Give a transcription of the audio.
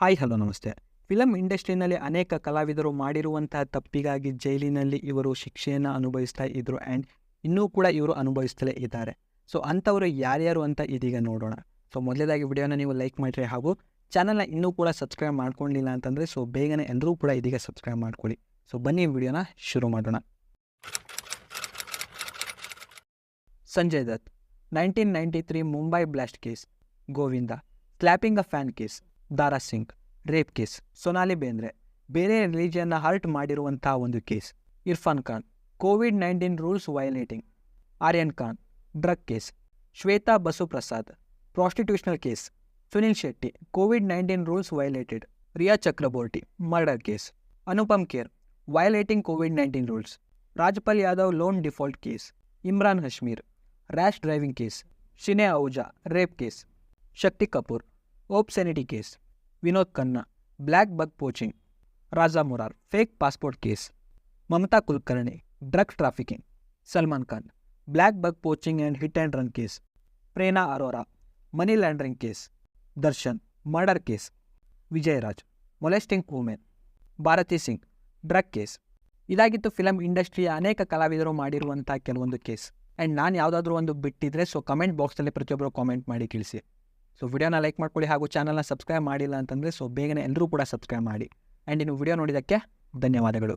Hi, hello, ನಮಸ್ತೆ. Film ಇಂಡಸ್ಟ್ರಿನಲ್ಲಿ ಅನೇಕ ಕಲಾವಿದರು ಮಾಡಿರುವಂತಹ ತಪ್ಪಿಗಾಗಿ ಜೈಲಿನಲ್ಲಿ ಇವರು ಶಿಕ್ಷೆಯನ್ನು ಅನುಭವಿಸ್ತಾ ಇದ್ರು ಆ್ಯಂಡ್ ಇನ್ನೂ ಕೂಡ ಇವರು ಅನುಭವಿಸ್ತಲೇ ಇದ್ದಾರೆ. ಸೊ, ಅಂಥವರು ಯಾರ್ಯಾರು ಅಂತ ಇದೀಗ ನೋಡೋಣ. ಸೊ, ಮೊದಲೇದಾಗಿ ವಿಡಿಯೋನ ನೀವು ಲೈಕ್ ಮಾಡಿರಿ ಹಾಗೂ ಚಾನಲ್ನ ಇನ್ನೂ ಕೂಡ ಸಬ್ಸ್ಕ್ರೈಬ್ ಮಾಡ್ಕೊಂಡಿಲ್ಲ ಅಂತಂದರೆ ಸೊ, ಬೇಗನೆ ಎಲ್ಲರೂ ಕೂಡ ಇದೀಗ ಸಬ್ಸ್ಕ್ರೈಬ್ ಮಾಡ್ಕೊಳ್ಳಿ. ಸೊ, ಬನ್ನಿ ವಿಡಿಯೋನ ಶುರು ಮಾಡೋಣ. Sanjay Dutt, nineteen ninety three Mumbai blast case, Govinda slapping a fan case. Dara Singh rape case, Sonali Bendre, ಬೇರೆ ರಿಲಿಜಿಯನ್ನ ಹರ್ಟ್ ಮಾಡಿರುವಂಥ ಒಂದು case. Irfan Khan, Covid nineteen rules violating. Aryan Khan, drug case. Shweta Basu Prasad prostitutional case. Sunil Shetty, Covid nineteen rules violated. Rhea Chakraborty murder case. Anupam Kher, violating Covid nineteen rules. Rajpal Yadav loan default case. Emraan Hashmi, rash driving case. Shiney Ahuja rape case. Shakti Kapoor, obscenity case. Vinod Khanna blackbuck poaching, Raja Murad, fake passport case, Mamta Kulkarni, drug trafficking, Salman Khan blackbuck poaching and hit and run case, Prerna Arora, money laundering case, Darshan, murder case, Vijayaraj, molesting women, Bharti Singh, drug case. ಇದಾಗಿತ್ತು film ಇಂಡಸ್ಟ್ರಿಯ ಅನೇಕ ಕಲಾವಿದರು ಮಾಡಿರುವಂಥ ಕೆಲವೊಂದು case. And ನಾನು ಯಾವುದಾದ್ರೂ ಒಂದು ಬಿಟ್ಟಿದ್ರೆ, so comment ಬಾಕ್ಸಲ್ಲಿ ಪ್ರತಿಯೊಬ್ಬರು ಕಾಮೆಂಟ್ ಮಾಡಿ ತಿಳಿಸಿ ಸೊ ವಿಡಿಯೋನ ಲೈಕ್ ಮಾಡ್ಕೊಳ್ಳಿ ಹಾಗೂ ಚಾನಲ್ನ ಸಬ್ಸ್ಕ್ರೈಬ್ ಮಾಡಿಲ್ಲ ಅಂತಂದರೆ ಸೊ ಬೇಗನೆ ಎಲ್ಲರೂ ಕೂಡ ಸಬ್ಸ್ಕ್ರೈಬ್ ಮಾಡಿ. ಆ್ಯಂಡ್ ಇನ್ನು ವಿಡಿಯೋ ನೋಡಿದ್ದಕ್ಕೆ ಧನ್ಯವಾದಗಳು.